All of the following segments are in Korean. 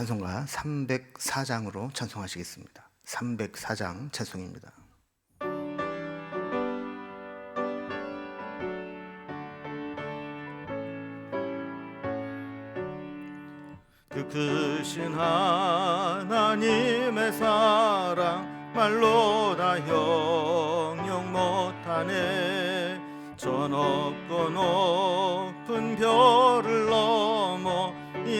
찬송가 304장으로 찬송하시겠습니다. 304장 찬송입니다. 그 크신 하나님의 사랑 말로 다 형용 못하네 저 높고 높은 넘어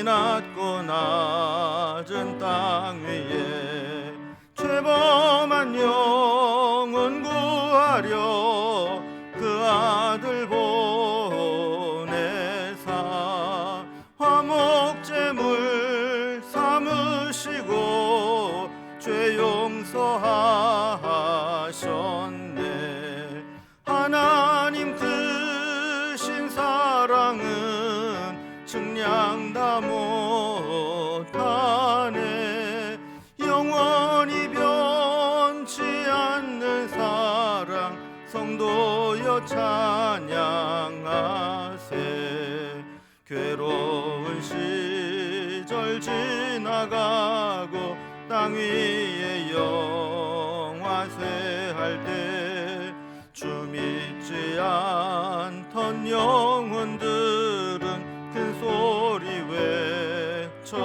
이 낮고 낮은 땅 위에 죄범한 영혼 구하려 그 아들 보내사 화목제물 삼으시고 죄 용서하 영화쇠할 때 주 믿지 않던 영혼들은 큰 소리 외쳐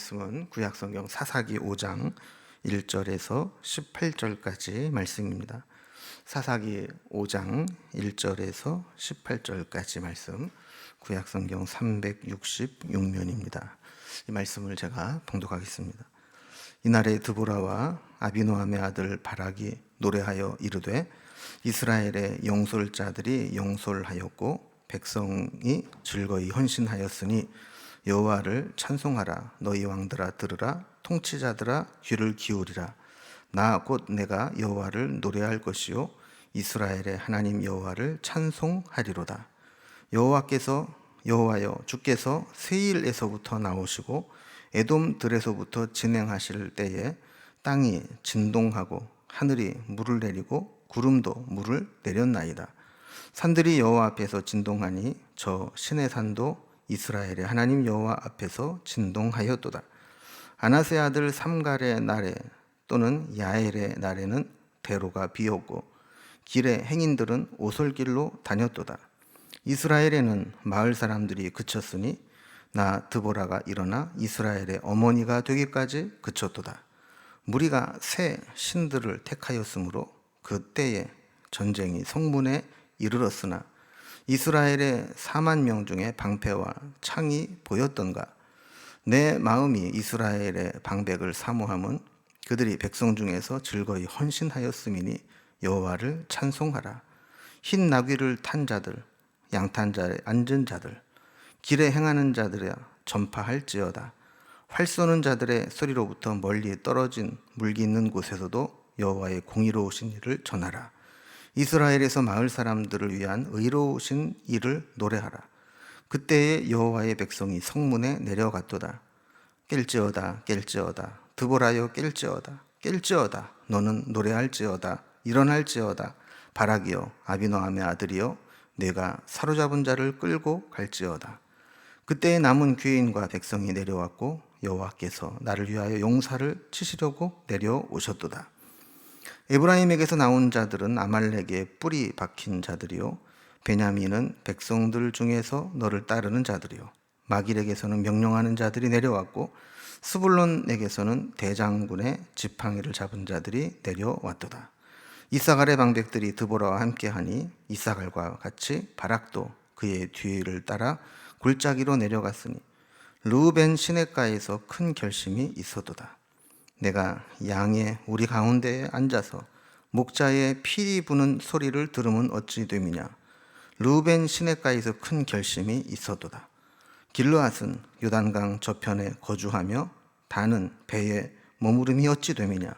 말씀은 구약성경 사사기 5장 1절에서 18절까지 말씀입니다. 사사기 5장 1절에서 18절까지 말씀 구약성경 366면입니다. 이 말씀을 제가 봉독하겠습니다. 이날에 드보라와 아비노함의 아들 바락이 노래하여 이르되 이스라엘의 용솔자들이 용솔하였고 백성이 즐거이 헌신하였으니 여호와를 찬송하라. 너희 왕들아 들으라. 통치자들아 귀를 기울이라. 나 곧 내가 여호와를 노래할 것이요. 이스라엘의 하나님 여호와를 찬송하리로다. 여호와께서 여호와여 주께서 세일에서부터 나오시고 에돔들에서부터 진행하실 때에 땅이 진동하고 하늘이 물을 내리고 구름도 물을 내렸나이다. 산들이 여호와 앞에서 진동하니 저 신의 산도 이스라엘의 하나님 여호와 앞에서 진동하였도다. 아나세 아들 삼갈의 날에 또는 야엘의 날에는 대로가 비었고 길에 행인들은 오솔길로 다녔도다. 이스라엘에는 마을 사람들이 그쳤으니 나 드보라가 일어나 이스라엘의 어머니가 되기까지 그쳤도다. 무리가 새 신들을 택하였으므로 그때에 전쟁이 성문에 이르렀으나 이스라엘의 4만 명 중에 방패와 창이 보였던가 내 마음이 이스라엘의 방백을 사모함은 그들이 백성 중에서 즐거이 헌신하였음이니 여호와를 찬송하라 흰 나귀를 탄 자들 양탄 자에 앉은 자들 길에 행하는 자들이야 전파할지어다. 활 쏘는 자들의 소리로부터 멀리 떨어진 물기 있는 곳에서도 여호와의 공의로우신 일을 전하라. 이스라엘에서 마을 사람들을 위한 의로우신 일을 노래하라. 그때에 여호와의 백성이 성문에 내려갔도다. 깰지어다 깰지어다. 드보라여 깰지어다 깰지어다. 너는 노래할지어다 일어날지어다. 바라기여 아비노함의 아들이여 내가 사로잡은 자를 끌고 갈지어다. 그때에 남은 귀인과 백성이 내려왔고 여호와께서 나를 위하여 용사를 치시려고 내려오셨도다 에브라임에게서 나온 자들은 아말렉의 뿌리 박힌 자들이요 베냐민은 백성들 중에서 너를 따르는 자들이요 마길에게서는 명령하는 자들이 내려왔고 스불론에게서는 대장군의 지팡이를 잡은 자들이 내려왔도다. 이사갈의 방백들이 드보라와 함께하니 이사갈과 같이 바락도 그의 뒤를 따라 골짜기로 내려갔으니 루벤 시내가에서 큰 결심이 있었도다. 내가 양의 우리 가운데에 앉아서 목자의 피리 부는 소리를 들으면 어찌 됨이냐? 루벤 시내가에서 큰 결심이 있었도다. 길르앗은 요단강 저편에 거주하며 단은 배에 머무름이 어찌 됨이냐?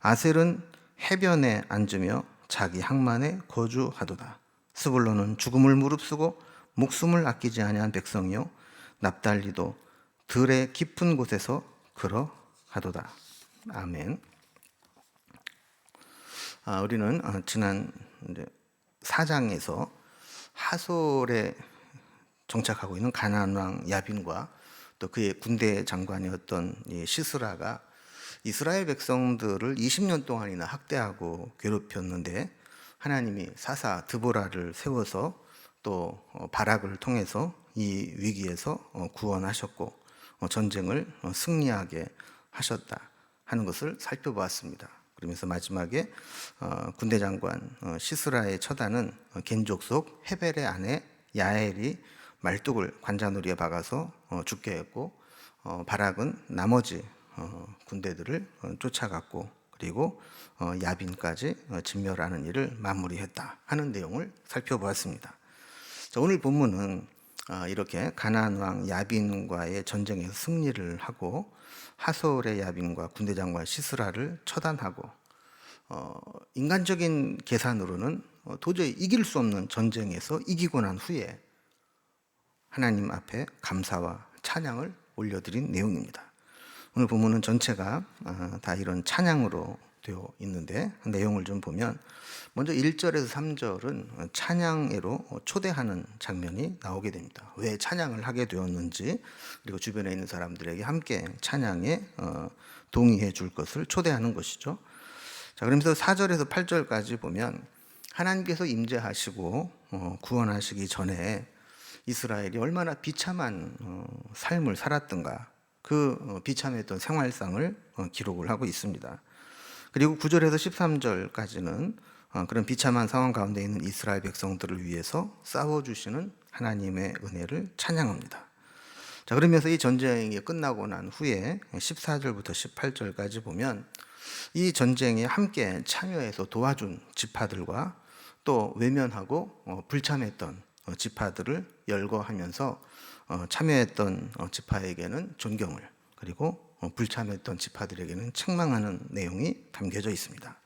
아셀은 해변에 앉으며 자기 항만에 거주하도다. 스불론은 죽음을 무릅쓰고 목숨을 아끼지 아니한 백성이요 납달리도 들의 깊은 곳에서 걸어하도다 아멘. 아, 우리는 어, 지난 사장에서 하솔에 정착하고 있는 가나안 왕 야빈과 또 그의 군대 장관이었던 이 시스라가 이스라엘 백성들을 20년 동안이나 학대하고 괴롭혔는데 하나님이 사사 드보라를 세워서 또 어, 바락을 통해서 이 위기에서 어, 구원하셨고 어, 전쟁을 승리하게 하셨다 하는 것을 살펴보았습니다. 그러면서 마지막에 군대 장관 시스라의 처단은 겐족 속 헤벨의 아내 야엘이 말뚝을 관자놀이에 박아서 죽게 했고 바락은 나머지 군대들을 쫓아갔고 그리고 야빈까지 진멸하는 일을 마무리했다 하는 내용을 살펴보았습니다. 자, 오늘 본문은 아, 이렇게 가나안 왕 야빈과의 전쟁에서 승리를 하고 하솔의 야빈과 군대 장관 시스라를 처단하고 어, 인간적인 계산으로는 어, 도저히 이길 수 없는 전쟁에서 이기고 난 후에 하나님 앞에 감사와 찬양을 올려드린 내용입니다. 오늘 본문은 전체가 아, 다 이런 찬양으로 되어 있는데 내용을 좀 보면 먼저 1절에서 3절은 찬양으로 초대하는 장면이 나오게 됩니다. 왜 찬양을 하게 되었는지 그리고 주변에 있는 사람들에게 함께 찬양에 어, 동의해 줄 것을 초대하는 것이죠. 자, 그러면서 4절에서 8절까지 보면 하나님께서 임재하시고 어, 구원하시기 전에 이스라엘이 얼마나 비참한 어, 삶을 살았던가 그 비참했던 생활상을 기록을 하고 있습니다. 그리고 9절에서 13절까지는 어, 그런 비참한 상황 가운데 있는 이스라엘 백성들을 위해서 싸워주시는 하나님의 은혜를 찬양합니다. 자, 그러면서 이 전쟁이 끝나고 난 후에 14절부터 18절까지 보면 이 전쟁에 함께 참여해서 도와준 지파들과 또 외면하고 어, 불참했던 어, 지파들을 열거하면서 참여했던 지파에게는 존경을 그리고 불참했던 지파들에게는 책망하는 내용이 담겨져 있습니다.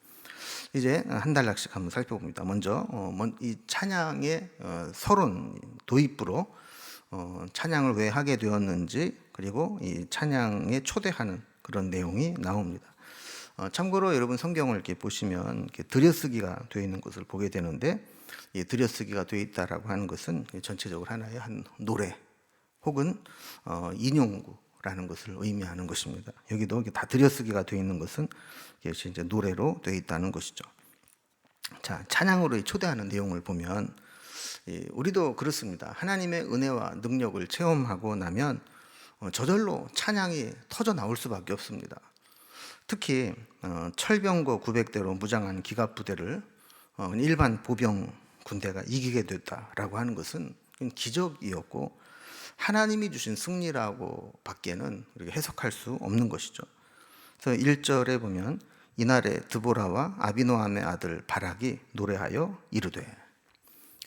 이제 한 단락씩 한번 살펴봅니다. 먼저 어, 이 찬양의 어, 서론 도입부로 어, 찬양을 왜 하게 되었는지 그리고 이 찬양에 초대하는 그런 내용이 나옵니다. 참고로 여러분 성경을 이렇게 보시면 이렇게 들여쓰기가 되어 있는 것을 보게 되는데 이 들여쓰기가 되어 있다라고 하는 것은 전체적으로 하나의 한 노래 혹은 인용구 라는 것을 의미하는 것입니다. 여기도 다 들여쓰기가 되어 있는 것은 이제 노래로 되어 있다는 것이죠. 자, 찬양으로 초대하는 내용을 보면 우리도 그렇습니다. 하나님의 은혜와 능력을 체험하고 나면 어, 저절로 찬양이 터져 나올 수밖에 없습니다. 특히 어, 철병거 900대로 무장한 기갑 부대를 어, 일반 보병 군대가 이기게 됐다라고 하는 것은 기적이었고 하나님이 주신 승리라고 밖에는 우리가 해석할 수 없는 것이죠. 그래서 1절에 보면 이날에 드보라와 아비노함의 아들 바락이 노래하여 이르되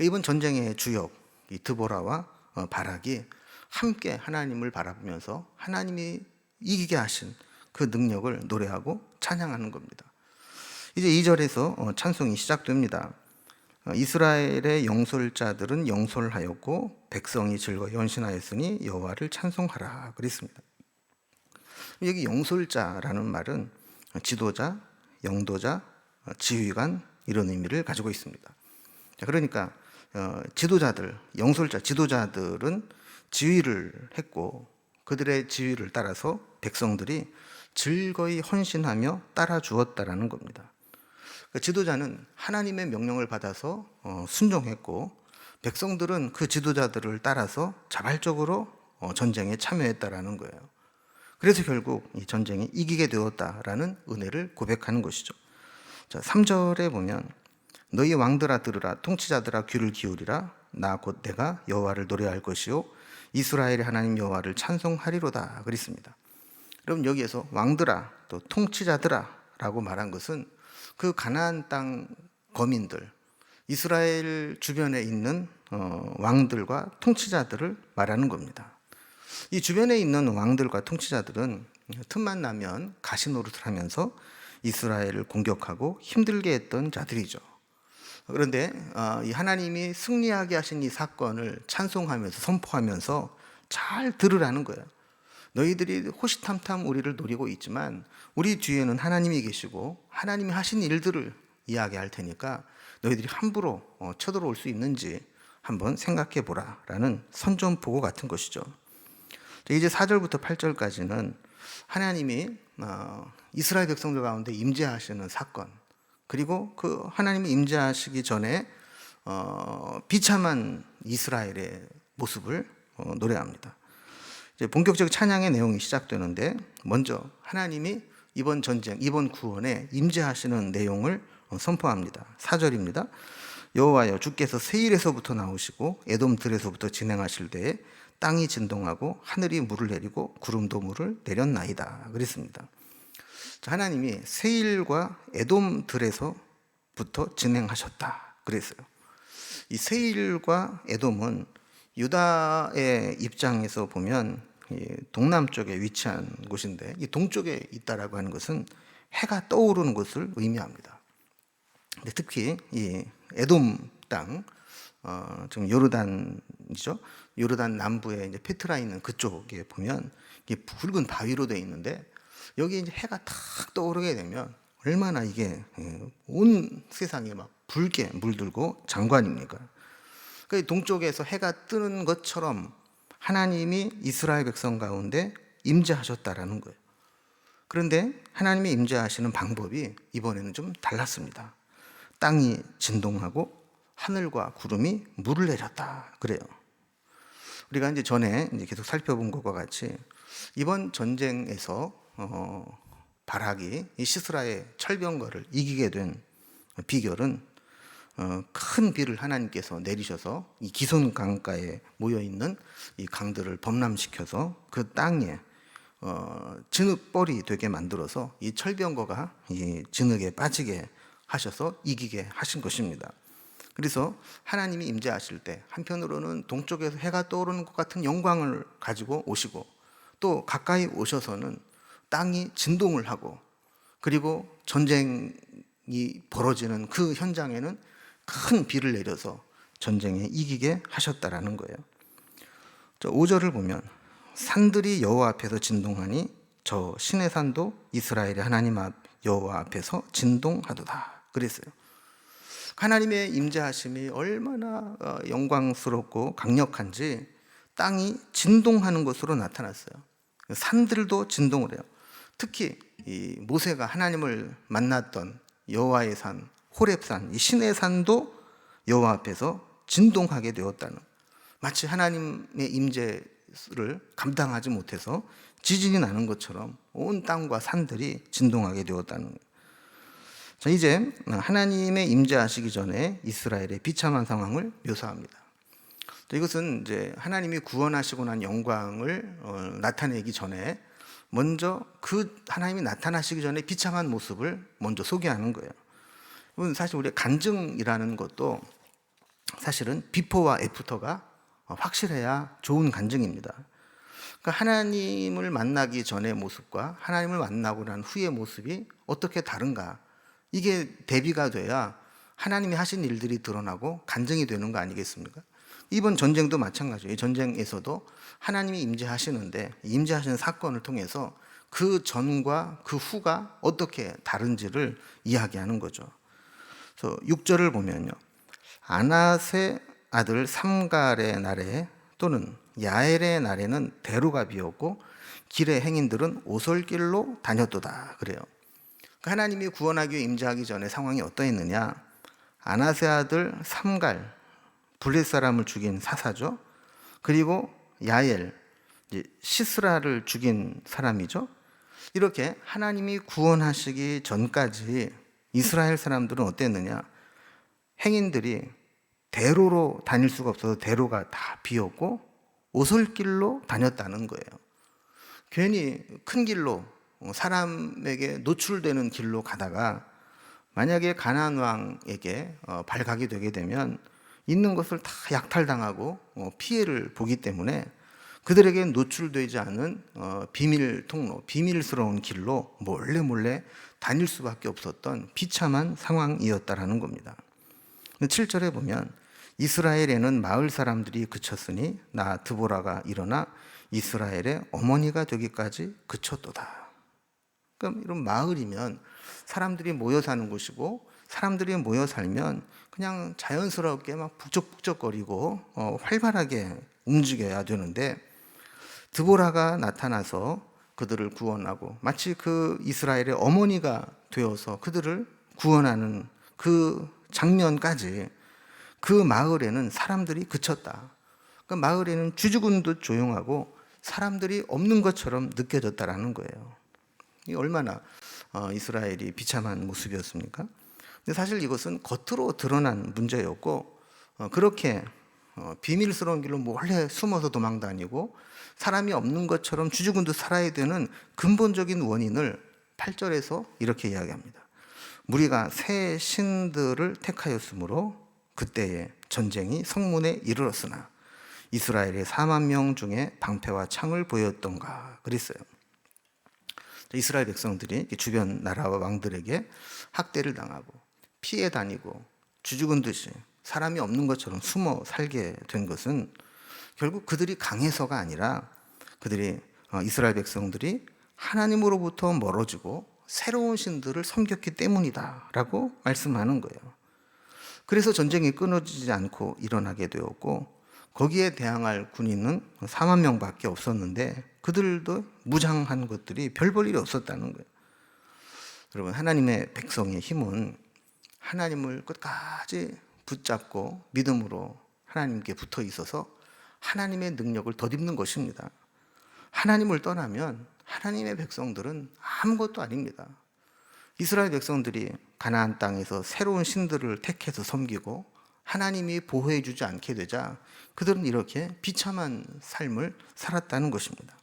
이번 전쟁의 주역 이 드보라와 어, 바락이 함께 하나님을 바라보면서 하나님이 이기게 하신 그 능력을 노래하고 찬양하는 겁니다. 이제 2절에서 어, 찬송이 시작됩니다. 어, 이스라엘의 영솔자들은 영솔하였고 백성이 즐거 연신하였으니 여호와를 찬송하라 그랬습니다. 여기 영솔자라는 말은 지도자, 영도자, 어, 지휘관 이런 의미를 가지고 있습니다. 자, 그러니까 어, 지도자들, 영솔자, 지도자들은 지휘를 했고 그들의 지휘를 따라서 백성들이 즐거이 헌신하며 따라 주었다라는 겁니다. 그 지도자는 하나님의 명령을 받아서 어, 순종했고 백성들은 그 지도자들을 따라서 자발적으로 어, 전쟁에 참여했다라는 거예요. 그래서 결국 이 전쟁이 이기게 되었다라는 은혜를 고백하는 것이죠. 자, 3절에 보면 너희 왕들아 들으라 통치자들아 귀를 기울이라 나 곧 내가 여호와를 노래할 것이요 이스라엘의 하나님 여호와를 찬송하리로다 그랬습니다. 여러분 여기에서 왕들아 또 통치자들아라고 말한 것은 그 가나안 땅 거민들 이스라엘 주변에 있는 어, 왕들과 통치자들을 말하는 겁니다. 이 주변에 있는 왕들과 통치자들은 틈만 나면 가시 노릇을 하면서 이스라엘을 공격하고 힘들게 했던 자들이죠. 그런데 어, 이 하나님이 승리하게 하신 이 사건을 찬송하면서 선포하면서 잘 들으라는 거예요. 너희들이 호시탐탐 우리를 노리고 있지만 우리 뒤에는 하나님이 계시고 하나님이 하신 일들을 이야기할 테니까 너희들이 함부로 어, 쳐들어올 수 있는지 한번 생각해 보라라는 선전 보고 같은 것이죠. 자, 이제 4절부터 8절까지는 하나님이 어, 이스라엘 백성들 가운데 임재하시는 사건 그리고 그 하나님이 임재하시기 전에 어, 비참한 이스라엘의 모습을 어, 노래합니다. 이제 본격적 찬양의 내용이 시작되는데 먼저 하나님이 이번 전쟁, 이번 구원에 임재하시는 내용을 어, 선포합니다. 4절입니다. 여호와여 주께서 세일에서부터 나오시고 에돔 들에서부터 진행하실 때에 땅이 진동하고 하늘이 물을 내리고 구름도 물을 내렸나이다. 그랬습니다. 자, 하나님이 세일과 에돔 들에서부터 진행하셨다. 그랬어요. 이 세일과 에돔은 유다의 입장에서 보면 이 동남쪽에 위치한 곳인데 이 동쪽에 있다라고 하는 것은 해가 떠오르는 것을 의미합니다. 근데 특히 이 에돔 땅, 어, 지금 요르단이죠. 요르단 남부에 이제 페트라 있는 그쪽에 보면 이게 붉은 바위로 되어 있는데 여기 이제 해가 탁 떠오르게 되면 얼마나 이게 예, 온 세상에 막 붉게 물들고 장관입니까? 그 동쪽에서 해가 뜨는 것처럼 하나님이 이스라엘 백성 가운데 임재하셨다라는 거예요. 그런데 하나님이 임재하시는 방법이 이번에는 좀 달랐습니다. 땅이 진동하고 하늘과 구름이 물을 내렸다 그래요. 우리가 이제 전에 이제 계속 살펴본 것과 같이 이번 전쟁에서 어, 바락이 이 시스라의 철병거를 이기게 된 비결은 어, 큰 비를 하나님께서 내리셔서 이 기손 강가에 모여 있는 이 강들을 범람시켜서 그 땅에 어, 진흙벌이 되게 만들어서 이 철병거가 이 진흙에 빠지게 하셔서 이기게 하신 것입니다. 그래서 하나님이 임재하실 때 한편으로는 동쪽에서 해가 떠오르는 것 같은 영광을 가지고 오시고 또 가까이 오셔서는 땅이 진동을 하고 그리고 전쟁이 벌어지는 그 현장에는 큰 비를 내려서 전쟁에 이기게 하셨다라는 거예요. 5절을 보면 산들이 여호와 앞에서 진동하니 저 신의 산도 이스라엘의 하나님 앞 여호와 앞에서 진동하도다. 그랬어요. 하나님의 임재하심이 얼마나 어, 영광스럽고 강력한지 땅이 진동하는 것으로 나타났어요. 산들도 진동을 해요. 특히 이 모세가 하나님을 만났던 여호와의 산 호렙산 이 신의 산도 여호와 앞에서 진동하게 되었다는 마치 하나님의 임재를 감당하지 못해서 지진이 나는 것처럼 온 땅과 산들이 진동하게 되었다는 거예요. 자, 이제 하나님의 임재하시기 전에 이스라엘의 비참한 상황을 묘사합니다. 자, 이것은 이제 하나님이 구원하시고 난 영광을 어, 나타내기 전에 먼저 그 하나님이 나타나시기 전에 비참한 모습을 먼저 소개하는 거예요. 사실 우리 간증이라는 것도 사실은 비포와 애프터가 어, 확실해야 좋은 간증입니다. 그러니까 하나님을 만나기 전의 모습과 하나님을 만나고 난 후의 모습이 어떻게 다른가 이게 대비가 돼야 하나님이 하신 일들이 드러나고 간증이 되는 거 아니겠습니까? 이번 전쟁도 마찬가지예요. 이 전쟁에서도 하나님이 임재하시는데 임재하시는 사건을 통해서 그 전과 그 후가 어떻게 다른지를 이야기하는 거죠. 그래서 6절을 보면요. 아낫의 아들 삼갈의 날에 또는 야엘의 날에는 대로가 비었고 길의 행인들은 오솔길로 다녔도다 그래요. 그러니까 하나님이 구원하기 위해 임재하기 전에 상황이 어떠했느냐? 아낫의 아들 삼갈 블레 사람을 죽인 사사죠. 그리고 야엘 시스라를 죽인 사람이죠. 이렇게 하나님이 구원하시기 전까지 이스라엘 사람들은 어땠느냐? 행인들이 대로로 다닐 수가 없어서 대로가 다 비었고 오솔길로 다녔다는 거예요. 괜히 큰 길로 어, 사람에게 노출되는 길로 가다가 만약에 가나안 왕에게 어, 발각이 되게 되면 있는 것을 다 약탈당하고 어, 피해를 보기 때문에 그들에게 노출되지 않은 어, 비밀 통로, 비밀스러운 길로 몰래 몰래 다닐 수밖에 없었던 비참한 상황이었다라는 겁니다. 7절에 보면 이스라엘에는 마을 사람들이 그쳤으니 나 드보라가 일어나 이스라엘의 어머니가 되기까지 그쳤도다. 그럼 이런 마을이면 사람들이 모여 사는 곳이고 사람들이 모여 살면 그냥 자연스럽게 막 북적북적거리고 어, 활발하게 움직여야 되는데 드보라가 나타나서 그들을 구원하고 마치 그 이스라엘의 어머니가 되어서 그들을 구원하는 그 장면까지 그 마을에는 사람들이 그쳤다. 그 마을에는 쥐죽은도 조용하고 사람들이 없는 것처럼 느껴졌다라는 거예요. 이 얼마나 어, 이스라엘이 비참한 모습이었습니까? 근데 사실 이것은 겉으로 드러난 문제였고 어, 그렇게 어, 비밀스러운 길로 몰래 숨어서 도망다니고 사람이 없는 것처럼 쥐죽은도 살아야 되는 근본적인 원인을 8절에서 이렇게 이야기합니다. 무리가 새 신들을 택하였으므로 그때에 전쟁이 성문에 이르렀으나 이스라엘의 4만 명 중에 방패와 창을 보였던가 그랬어요. 이스라엘 백성들이 주변 나라와 왕들에게 학대를 당하고 피해 다니고 주죽은 듯이 사람이 없는 것처럼 숨어 살게 된 것은 결국 그들이 강해서가 아니라 그들이 어, 이스라엘 백성들이 하나님으로부터 멀어지고 새로운 신들을 섬겼기 때문이다라고 말씀하는 거예요. 그래서 전쟁이 끊어지지 않고 일어나게 되었고 거기에 대항할 군인은 4만 명밖에 없었는데 그들도 무장한 것들이 별 볼 일이 없었다는 거예요. 여러분 하나님의 백성의 힘은 하나님을 끝까지 붙잡고 믿음으로 하나님께 붙어 있어서 하나님의 능력을 덧입는 것입니다. 하나님을 떠나면 하나님의 백성들은 아무것도 아닙니다. 이스라엘 백성들이 가나안 땅에서 새로운 신들을 택해서 섬기고 하나님이 보호해 주지 않게 되자 그들은 이렇게 비참한 삶을 살았다는 것입니다.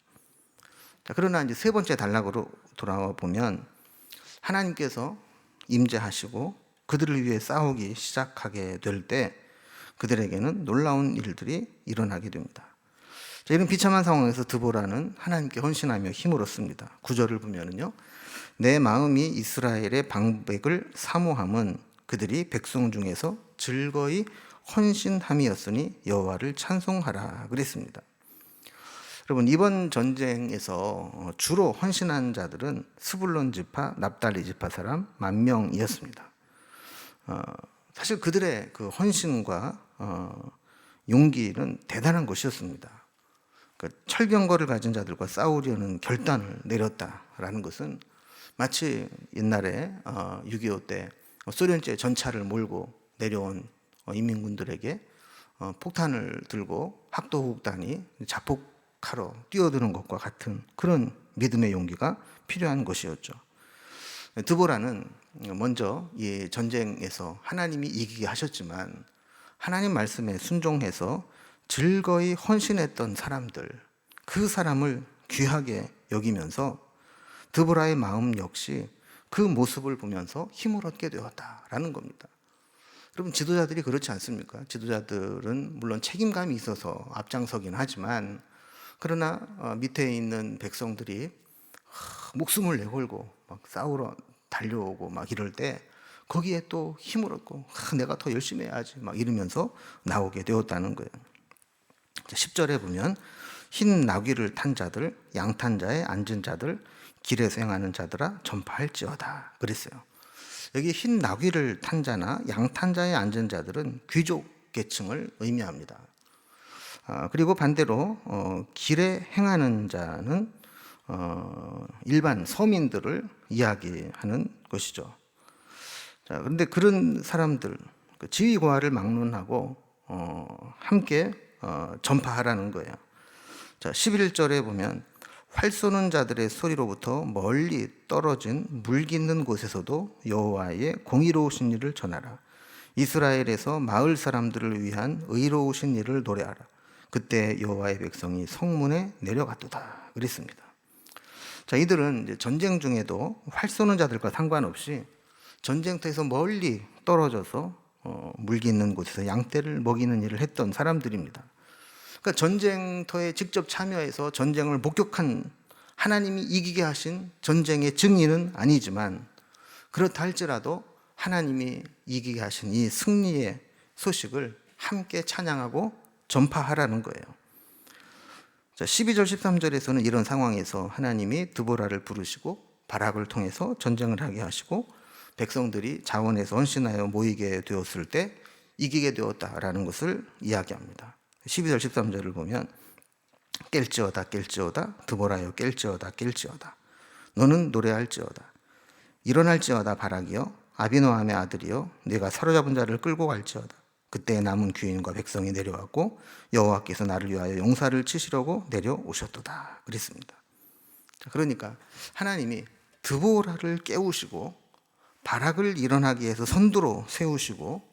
자, 그러나 이제 세 번째 단락으로 돌아와 보면 하나님께서 임재하시고 그들을 위해 싸우기 시작하게 될 때 그들에게는 놀라운 일들이 일어나게 됩니다. 자, 이런 비참한 상황에서 드보라는 하나님께 헌신하며 힘을 얻습니다. 구절을 보면은요. 내 마음이 이스라엘의 방백을 사모함은 그들이 백성 중에서 즐거이 헌신함이었으니 여호와를 찬송하라 그랬습니다. 여러분 이번 전쟁에서 주로 헌신한 자들은 스불론 지파, 납달리 지파 사람 만 명이었습니다. 어, 사실 그들의 그 헌신과 어, 용기는 대단한 것이었습니다. 그 철병거를 가진 자들과 싸우려는 결단을 내렸다라는 것은 마치 옛날에 어, 6.25때 소련제 전차를 몰고 내려온 어, 인민군들에게 어, 폭탄을 들고 학도국단이 자폭하러 뛰어드는 것과 같은 그런 믿음의 용기가 필요한 것이었죠. 드보라는 먼저 이 전쟁에서 하나님이 이기게 하셨지만 하나님 말씀에 순종해서 즐거이 헌신했던 사람들, 그 사람을 귀하게 여기면서 드보라의 마음 역시 그 모습을 보면서 힘을 얻게 되었다라는 겁니다. 그럼 지도자들이 그렇지 않습니까? 지도자들은 물론 책임감이 있어서 앞장서긴 하지만 그러나 어, 밑에 있는 백성들이 하, 목숨을 내걸고 막 싸우러 달려오고 막 이럴 때 거기에 또 힘을 얻고 하, 내가 더 열심히 해야지 막 이러면서 나오게 되었다는 거예요. 10절에 보면 흰 나귀를 탄 자들, 양탄 자에 앉은 자들, 길에서 행하는 자들아 전파할지어다 그랬어요. 여기 흰 나귀를 탄 자나 양탄 자에 앉은 자들은 귀족 계층을 의미합니다. 아, 그리고 반대로 어, 길에 행하는 자는 어, 일반 서민들을 이야기하는 것이죠. 자, 그런데 그런 사람들 그 지위고하를 막론하고 어, 함께 어, 전파하라는 거예요. 자, 11절에 보면 활 쏘는 자들의 소리로부터 멀리 떨어진 물 깃는 곳에서도 여호와의 공의로우신 일을 전하라. 이스라엘에서 마을 사람들을 위한 의로우신 일을 노래하라. 그때 여호와의 백성이 성문에 내려갔도다. 그랬습니다. 자, 이들은 전쟁 중에도 활 쏘는 자들과 상관없이 전쟁터에서 멀리 떨어져서 어, 물 깃는 곳에서 양떼를 먹이는 일을 했던 사람들입니다. 그러니까 전쟁터에 직접 참여해서 전쟁을 목격한 하나님이 이기게 하신 전쟁의 증인은 아니지만 그렇다 할지라도 하나님이 이기게 하신 이 승리의 소식을 함께 찬양하고 전파하라는 거예요. 자, 12절 13절에서는 이런 상황에서 하나님이 드보라를 부르시고 바락을 통해서 전쟁을 하게 하시고 백성들이 자원에서 헌신하여 모이게 되었을 때 이기게 되었다라는 것을 이야기합니다. 12절 13절을 보면 깰지어다 깰지어다 드보라여 깰지어다 깰지어다. 너는 노래할지어다. 일어날지어다 바락이여 아비노함의 아들이여 내가 사로잡은 자를 끌고 갈지어다 그때 남은 귀인과 백성이 내려왔고 여호와께서 나를 위하여 용사를 치시려고 내려오셨도다 그랬습니다. 자, 그러니까 하나님이 드보라를 깨우시고 바락을 일어나게 해서 선두로 세우시고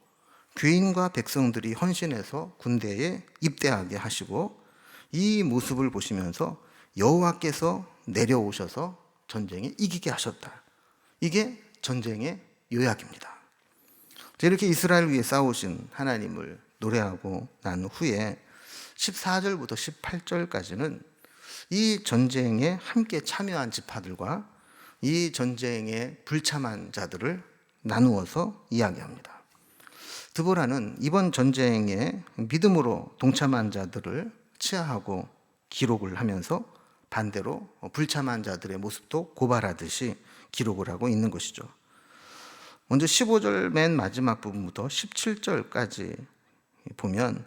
귀인과 백성들이 헌신해서 군대에 입대하게 하시고 이 모습을 보시면서 여호와께서 내려오셔서 전쟁에 이기게 하셨다. 이게 전쟁의 요약입니다. 이렇게 이스라엘 위해 싸우신 하나님을 노래하고 난 후에 14절부터 18절까지는 이 전쟁에 함께 참여한 지파들과 이 전쟁에 불참한 자들을 나누어서 이야기합니다. 드보라는 이번 전쟁에 믿음으로 동참한 자들을 치하하고 기록을 하면서 반대로 불참한 자들의 모습도 고발하듯이 기록을 하고 있는 것이죠. 먼저 15절 맨 마지막 부분부터 17절까지 보면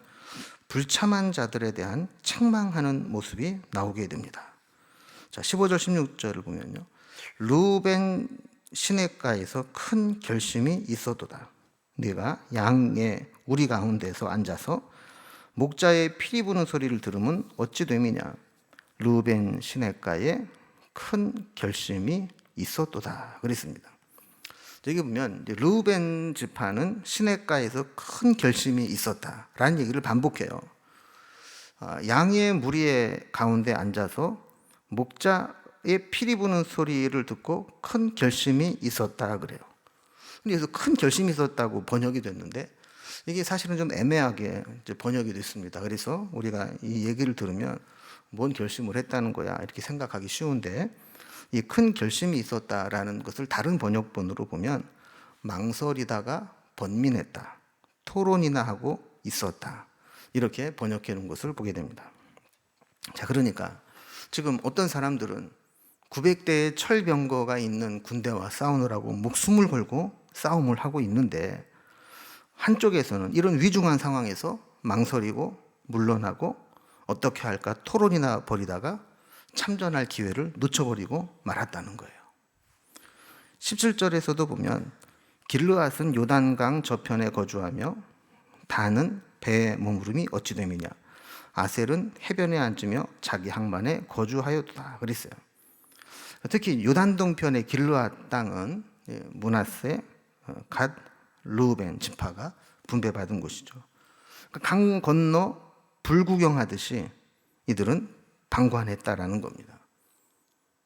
불참한 자들에 대한 책망하는 모습이 나오게 됩니다. 자, 15절 16절을 보면요. 루벤 시내가에서 큰 결심이 있어도다. 네가 양의 우리 가운데서 앉아서 목자의 피리 부는 소리를 들으면 어찌 됨이냐 루벤 시내가에 큰 결심이 있었도다 그랬습니다. 여기 보면 루벤 지파는 시내가에서 큰 결심이 있었다라는 얘기를 반복해요. 아, 양의 무리의 가운데 앉아서 목자의 피리 부는 소리를 듣고 큰 결심이 있었다 그래요. 그래서 큰 결심이 있었다고 번역이 됐는데 이게 사실은 좀 애매하게 번역이 됐습니다. 그래서 우리가 이 얘기를 들으면 뭔 결심을 했다는 거야 이렇게 생각하기 쉬운데 이 큰 결심이 있었다라는 것을 다른 번역본으로 보면 망설이다가 번민했다, 토론이나 하고 있었다 이렇게 번역해 놓은 것을 보게 됩니다. 자 그러니까 지금 어떤 사람들은 900대의 철병거가 있는 군대와 싸우느라고 목숨을 걸고 싸움을 하고 있는데 한쪽에서는 이런 위중한 상황에서 망설이고 물러나고 어떻게 할까 토론이나 벌이다가 참전할 기회를 놓쳐버리고 말았다는 거예요. 17절에서도 보면 길르앗은 요단강 저편에 거주하며 단은 배에 머무름이 어찌 됨이냐 아셀은 해변에 앉으며 자기 항만에 거주하였다 그랬어요. 특히 요단 동편의 길르앗 땅은 문하세, 갓, 루벤 지파가 분배받은 곳이죠. 그러니까 강 건너 불구경하듯이 이들은 방관했다라는 겁니다.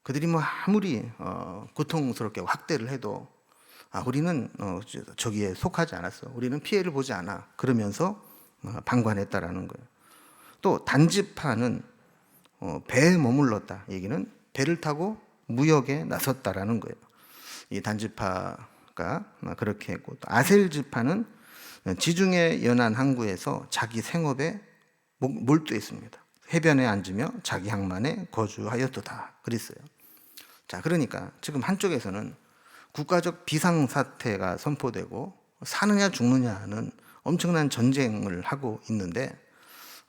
그들이 뭐 아무리 어, 고통스럽게 확대를 해도 아, 우리는 어, 저- 저기에 속하지 않았어. 우리는 피해를 보지 않아. 그러면서 어, 방관했다라는 거예요. 또 단지파는 어, 배에 머물렀다. 얘기는 배를 타고 무역에 나섰다라는 거예요. 이 단지파가 그렇게 했고 또 아셀 지파는 지중해 연안 항구에서 자기 생업에 목- 몰두했습니다. 해변에 앉으며 자기 항만에 거주하였도다. 그랬어요. 자, 그러니까 지금 한쪽에서는 국가적 비상 사태가 선포되고 사느냐 죽느냐는 엄청난 전쟁을 하고 있는데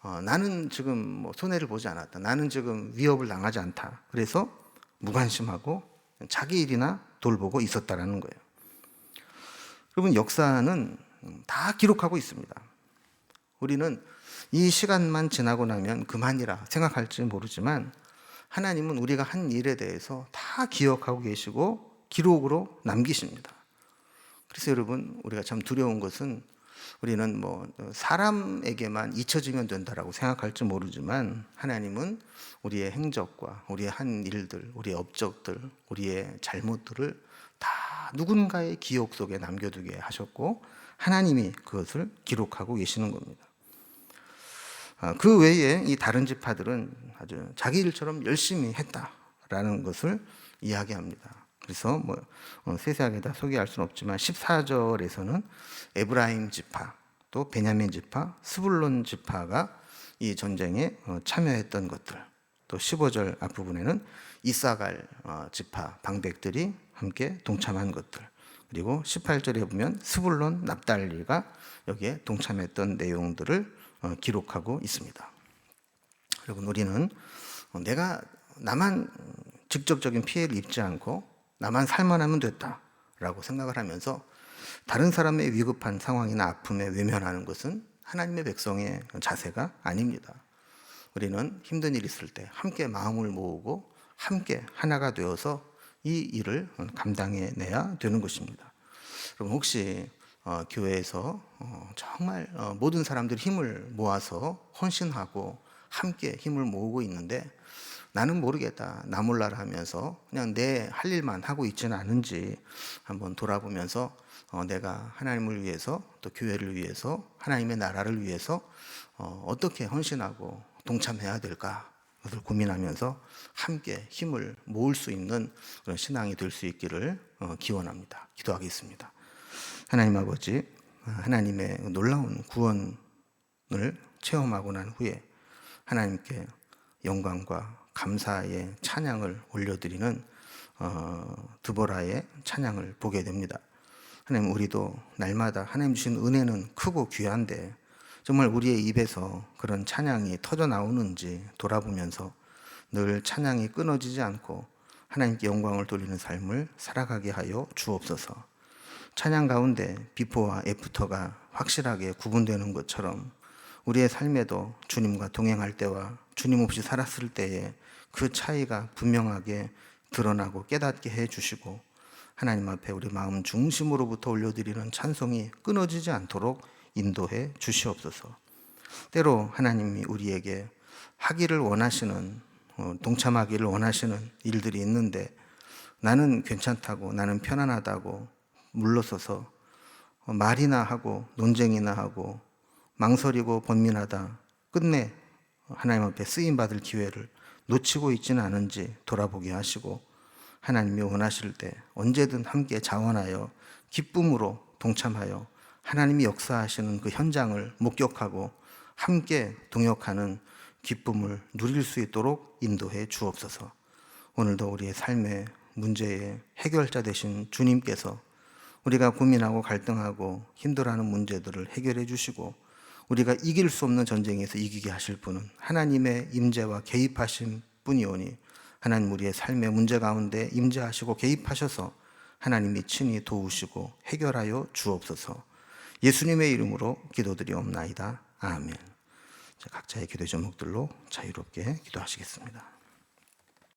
어, 나는 지금 뭐 손해를 보지 않았다. 나는 지금 위협을 당하지 않다. 그래서 무관심하고 자기 일이나 돌보고 있었다라는 거예요. 여러분 역사는 다 기록하고 있습니다. 우리는 이 시간만 지나고 나면 그만이라 생각할지 모르지만 하나님은 우리가 한 일에 대해서 다 기억하고 계시고 기록으로 남기십니다. 그래서 여러분 우리가 참 두려운 것은 우리는 뭐 사람에게만 잊혀지면 된다라고 생각할지 모르지만 하나님은 우리의 행적과 우리의 한 일들, 우리의 업적들, 우리의 잘못들을 다 누군가의 기억 속에 남겨두게 하셨고 하나님이 그것을 기록하고 계시는 겁니다. 아, 그 외에 이 다른 지파들은 아주 자기 일처럼 열심히 했다라는 것을 이야기합니다. 그래서 뭐 어, 세세하게 다 소개할 수는 없지만 14절에서는 에브라임 지파, 또 베냐민 지파, 스불론 지파가 이 전쟁에 어, 참여했던 것들, 또 15절 앞부분에는 이사갈 어, 지파 방백들이 함께 동참한 것들, 그리고 18절에 보면 스불론 납달리가 여기에 동참했던 내용들을 어, 기록하고 있습니다. 여러분 우리는 어, 내가 나만 직접적인 피해를 입지 않고 나만 살만 하면 됐다라고 생각을 하면서 다른 사람의 위급한 상황이나 아픔에 외면하는 것은 하나님의 백성의 자세가 아닙니다. 우리는 힘든 일 있을 때 함께 마음을 모으고 함께 하나가 되어서 이 일을 감당해 내야 되는 것입니다. 여러분 혹시 어, 교회에서 어, 정말 어, 모든 사람들이 힘을 모아서 헌신하고 함께 힘을 모으고 있는데 나는 모르겠다 나 몰라라 하면서 그냥 내 할 일만 하고 있지는 않은지 한번 돌아보면서 어, 내가 하나님을 위해서 또 교회를 위해서 하나님의 나라를 위해서 어, 어떻게 헌신하고 동참해야 될까 그것을 고민하면서 함께 힘을 모을 수 있는 그런 신앙이 될 수 있기를 어, 기원합니다. 기도하겠습니다. 하나님 아버지, 하나님의 놀라운 구원을 체험하고 난 후에 하나님께 영광과 감사의 찬양을 올려드리는 어, 드보라의 찬양을 보게 됩니다. 하나님 우리도 날마다 하나님 주신 은혜는 크고 귀한데 정말 우리의 입에서 그런 찬양이 터져 나오는지 돌아보면서 늘 찬양이 끊어지지 않고 하나님께 영광을 돌리는 삶을 살아가게 하여 주옵소서. 찬양 가운데 비포와 애프터가 확실하게 구분되는 것처럼 우리의 삶에도 주님과 동행할 때와 주님 없이 살았을 때에 그 차이가 분명하게 드러나고 깨닫게 해 주시고 하나님 앞에 우리 마음 중심으로부터 올려드리는 찬송이 끊어지지 않도록 인도해 주시옵소서. 때로 하나님이 우리에게 하기를 원하시는 어, 동참하기를 원하시는 일들이 있는데 나는 괜찮다고 나는 편안하다고 물러서서 어, 말이나 하고 논쟁이나 하고 망설이고 번민하다 끝내 하나님 앞에 쓰임 받을 기회를 놓치고 있지는 않은지 돌아보게 하시고 하나님이 원하실 때 언제든 함께 자원하여 기쁨으로 동참하여 하나님이 역사하시는 그 현장을 목격하고 함께 동역하는 기쁨을 누릴 수 있도록 인도해 주옵소서. 오늘도 우리의 삶의 문제의 해결자 되신 주님께서 우리가 고민하고 갈등하고 힘들어하는 문제들을 해결해 주시고 우리가 이길 수 없는 전쟁에서 이기게 하실 분은 하나님의 임재와 개입하신 분이오니 하나님 우리의 삶의 문제 가운데 임재하시고 개입하셔서 하나님이 친히 도우시고 해결하여 주옵소서. 예수님의 이름으로 기도드리옵나이다. 아멘. 자, 각자의 기도 제목들로 자유롭게 기도하시겠습니다.